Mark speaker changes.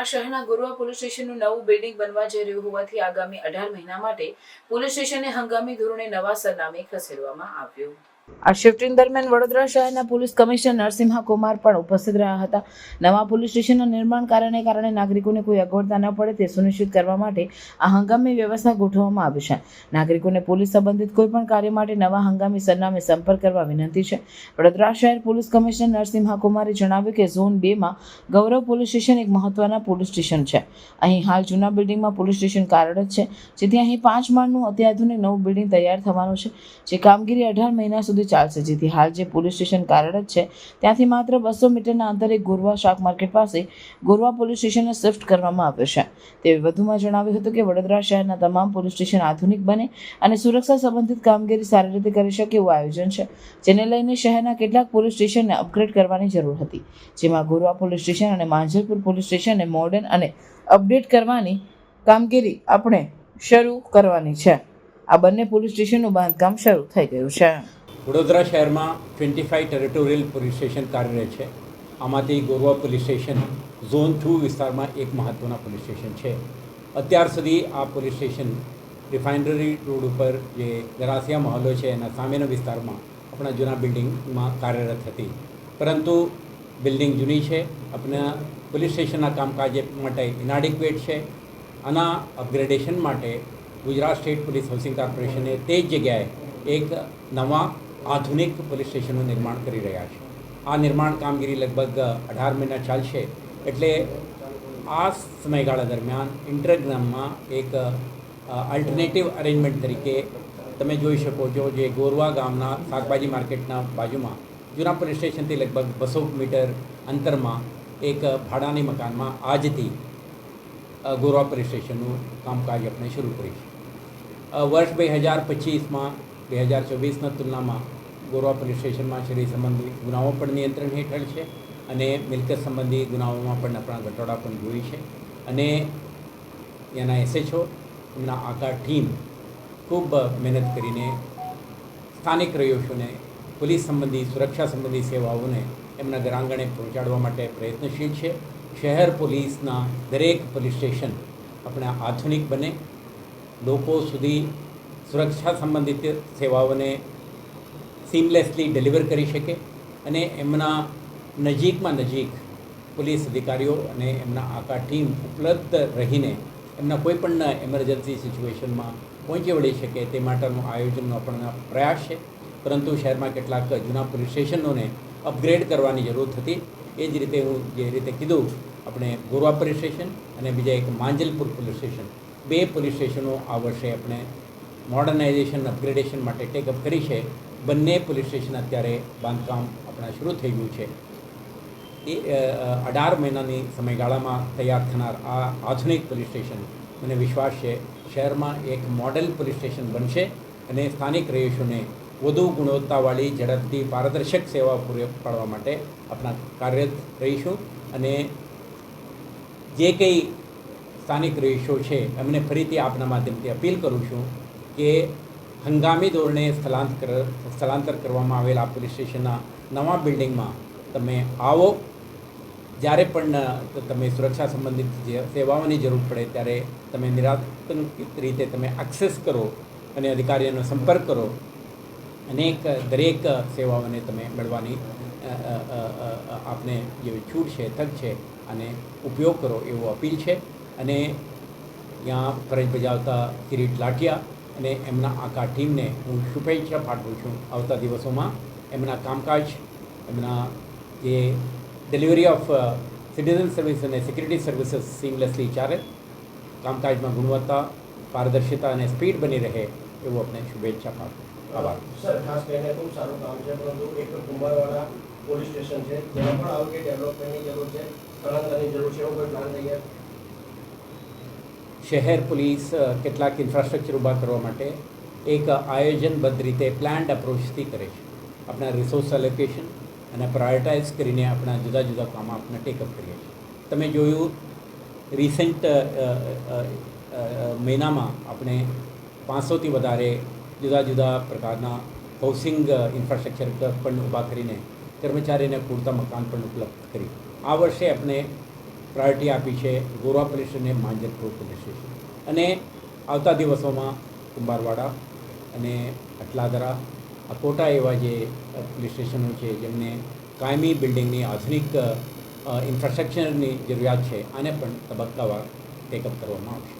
Speaker 1: વડોદરા શહેરના ગુરુવા પોલીસ સ્ટેશનનું નવું બિલ્ડિંગ બનવા જઈ રહ્યું હોવાથી આગામી અઢાર મહિના માટે પોલીસ સ્ટેશનને હંગામી ધોરણે નવા સરનામે ખસેડવામાં આવ્યું. આ શિફ્ટિંગ દરમિયાન વડોદરા શહેરના પોલીસ કમિશનર નરસિંહા કુમાર પણ ઉપસ્થિત રહ્યા હતા. નવા પોલીસ સ્ટેશનના નિર્માણ કારણે કારણે નાગરિકોને કોઈ અગવડતા ન પડે તે સુનિશ્ચિત કરવા માટે આ હંગામી વ્યવસ્થા ગોઠવવામાં આવી છે. નાગરિકોને પોલીસ સંબંધિત કોઈ પણ કાર્ય માટે નવા હંગામી સરનામે સંપર્ક કરવા વિનંતી છે. વડોદરા શહેર પોલીસ કમિશનર નરસિંહા કુમારે જણાવ્યું કે ઝોન બેમાં ગૌરવ પોલીસ સ્ટેશન એક મહત્વના પોલીસ સ્ટેશન છે. અહીં હાલ જૂના બિલ્ડિંગમાં પોલીસ સ્ટેશન કાર્યરત છે. જેથી અહીં પાંચ માળનું અત્યાધુનિક નવું બિલ્ડિંગ તૈયાર થવાનું છે. જે કામગીરી અઢાર મહિના સુધી ચાલશે. જેથી હાલ જે પોલીસ સ્ટેશન કાર્યરત છે, ત્યાંથી માત્ર બસો મીટરના અંતરે ગોરવા શાક માર્કેટ પાસે ગોરવા પોલીસ સ્ટેશનને શિફ્ટ કરવામાં આવ્યું છે. તે વધુમાં જણાવ્યું હતું કે વડોદરા શહેરના તમામ પોલીસ સ્ટેશન આધુનિક બને અને સુરક્ષા સંબંધિત કામગીરી સારી રીતે કરી શકે એવું આયોજન છે, જેને લઈને શહેરના કેટલાક પોલીસ સ્ટેશનને અપગ્રેડ કરવાની જરૂર હતી. જેમાં ગોરવા પોલીસ સ્ટેશન અને માંજલપુર પોલીસ સ્ટેશનને મોડર્ન અને અપડેટ કરવાની કામગીરી આપણે શરૂ કરવાની છે. આ બંને પોલીસ સ્ટેશનનું બાંધકામ શરૂ થઈ ગયું છે.
Speaker 2: વડોદરા શહેરમાં twenty five territorial police station કાર્યરત છે. આમાંથી Gorwa police station, zone two વિસ્તારમાં એક મહત્ત્વના પોલીસ સ્ટેશન છે. અત્યાર સુધી આ પોલીસ સ્ટેશન રિફાઇનરી રોડ ઉપર જે ગરાસિયા મહોલ્લો છે એના સામેના વિસ્તારમાં આપણા જૂના બિલ્ડિંગમાં કાર્યરત હતી. પરંતુ બિલ્ડિંગ જૂની છે. આપણા પોલીસ સ્ટેશનના કામકાજ માટે ઇનાડિક્વેટ છે. આના અપગ્રેડેશન માટે ગુજરાત સ્ટેટ પોલીસ હાઉસિંગ કોર્પોરેશને તે જ જગ્યાએ એક નવા આધુનિક પોલીસ સ્ટેશનનું નિર્માણ કરી રહ્યા છે. આ નિર્માણ કામગીરી લગભગ અઢાર મહિના ચાલશે એટલે આ સમયગાળા દરમિયાન ઇન્ટરગ્રામમાં એક અલ્ટરનેટિવ અરેન્જમેન્ટ તરીકે તમે જોઈ શકો છો જે ગોરવા ગામના શાકભાજી માર્કેટના બાજુમાં જૂના પોલીસ સ્ટેશનથી લગભગ બસો મીટર અંતરમાં એક ભાડાની મકાનમાં આજથી ગોરવા પોલીસ સ્ટેશનનું કામકાજ આપણે શરૂ કરીશું વર્ષ બે હજાર પચીસમાં બે હજાર ચોવીસના તુલનામાં ગોરવા પોલીસ સ્ટેશનમાં શરીર સંબંધી ગુનાઓ પણ નિયંત્રણ હેઠળ છે અને મિલકત સંબંધી ગુનાઓમાં પણ આપણા ઘટાડા પણ જોઈ છે. અને એના એસએચઓ, એમના આખા ટીમ ખૂબ મહેનત કરીને સ્થાનિક રહીશોને, પોલીસ સંબંધી, સુરક્ષા સંબંધી સેવાઓને એમના ઘરાંગણે પહોંચાડવા માટે પ્રયત્નશીલ છે. શહેર પોલીસના દરેક પોલીસ સ્ટેશન આપણે આધુનિક બને. લોકો સુધી સુરક્ષા સંબંધિત સેવાઓને સીમલેસલી ડિલિવર કરી શકે અને એમના નજીકમાં નજીક પોલીસ અધિકારીઓ અને એમના આખા ટીમ ઉપલબ્ધ રહીને એમના કોઈપણ એમરજન્સી સિચ્યુએશનમાં પહોંચી વળી શકે તે માટેનું આયોજનનો આપણને પ્રયાસ છે. પરંતુ શહેરમાં કેટલાક જૂના પોલીસ સ્ટેશનોને અપગ્રેડ કરવાની જરૂર થતી એ જ રીતે હું જે રીતે કીધું, આપણે ગોરવા પોલીસ સ્ટેશન અને બીજા એક માંજલપુર પોલીસ સ્ટેશન. બે પોલીસ સ્ટેશનો આ વર્ષે આપણે મોડર્નાઇઝેશન અપગ્રેડેશન માટે ટેકઅપ કરી છે. બંને પોલીસ સ્ટેશન અત્યારે બાંધકામ આપણા શરૂ થઈ ગયું છે. એ અઢાર મહિનાની સમયગાળામાં તૈયાર થનાર આ આધુનિક પોલીસ સ્ટેશન મને વિશ્વાસ છે, શહેરમાં એક મોડેલ પોલીસ સ્ટેશન બનશે અને સ્થાનિક રહીશોને વધુ ગુણવત્તાવાળી, ઝડપથી પારદર્શક સેવા પૂરી પાડવા માટે આપણા કાર્યરત રહીશું અને જે કંઈ સ્થાનિક રહીશો છે એમને ફરીથી આપના માધ્યમથી અપીલ કરું છું કે હંગામી ધોરણે સ્થળાંતર સ્થળાંતર કરવામાં આવેલા પોલીસ સ્ટેશનના નવા બિલ્ડિંગમાં તમે આવો. જ્યારે પણ તમે સુરક્ષા સંબંધિત જે સેવાઓની જરૂર પડે ત્યારે તમે નિરાતંકિત રીતે તમે એક્સેસ કરો અને અધિકારીઓનો સંપર્ક કરો. અનેક, દરેક સેવાઓને તમે મેળવાની આપને જે છૂટ છે તક છે અને ઉપયોગ કરો એવો અપીલ છે. અને ત્યાં ફરજ બજાવતા કિરીટ લાઠિયા અને એમના આખા ટીમને હું શુભેચ્છા પાઠવું છું આવતા દિવસોમાં. એમના કામકાજ, એમના જે ડિલિવરી ઓફ સિટીઝન સર્વિસ અને સિક્યુરિટી સર્વિસીસ સિમલેસલી ચાલે. કામકાજમાં ગુણવત્તા, પારદર્શિતા અને સ્પીડ બની રહે એવું આપણે શુભેચ્છા પાઠવું. આભાર.
Speaker 3: સર, ખાસ કરીને ખૂબ સારું કામ છે, પરંતુ એક કુંભારવાડા પોલીસ સ્ટેશન છે. જેમાં પણ આવું કે ડેવલપમેન્ટની જરૂર છે સ્થળાંતરની જરૂર છે, એવો કોઈ પ્લાન તૈયાર
Speaker 2: શહેર પોલીસ કેટલાક ઇન્ફ્રાસ્ટ્રક્ચર ઊભા કરવા માટે એક આયોજનબદ્ધ રીતે પ્લાન્ડ અપ્રોચથી કરે છે. આપણા રિસોર્સ એલોકેશન અને પ્રાયોરિટાઇઝ કરીને આપણા જુદા જુદા કામ આપણે ટેકઅપ કરીએ છીએ. તમે જોયું રિસેન્ટ મહિનામાં આપણે પાંચસોથી વધારે જુદા જુદા પ્રકારના હાઉસિંગ ઇન્ફ્રાસ્ટ્રક્ચર પણ ઊભા કરીને કર્મચારીને પૂરતા મકાન પણ ઉપલબ્ધ કરી આ વર્ષે આપણે પ્રાયોરિટી આપી છે, ગોરવા પોલીસ અને માંજલપુર પોલીસ સ્ટેશન. અને આવતા દિવસોમાં કુંભારવાડા અને અટલાદરા અકોટા એવા જે પોલીસ સ્ટેશનો છે, જેમને કાયમી બિલ્ડિંગની આધુનિક ઇન્ફ્રાસ્ટ્રક્ચરની જરૂરિયાત છે, આને પણ તબક્કાવાર ટેકઅપ કરવામાં આવશે.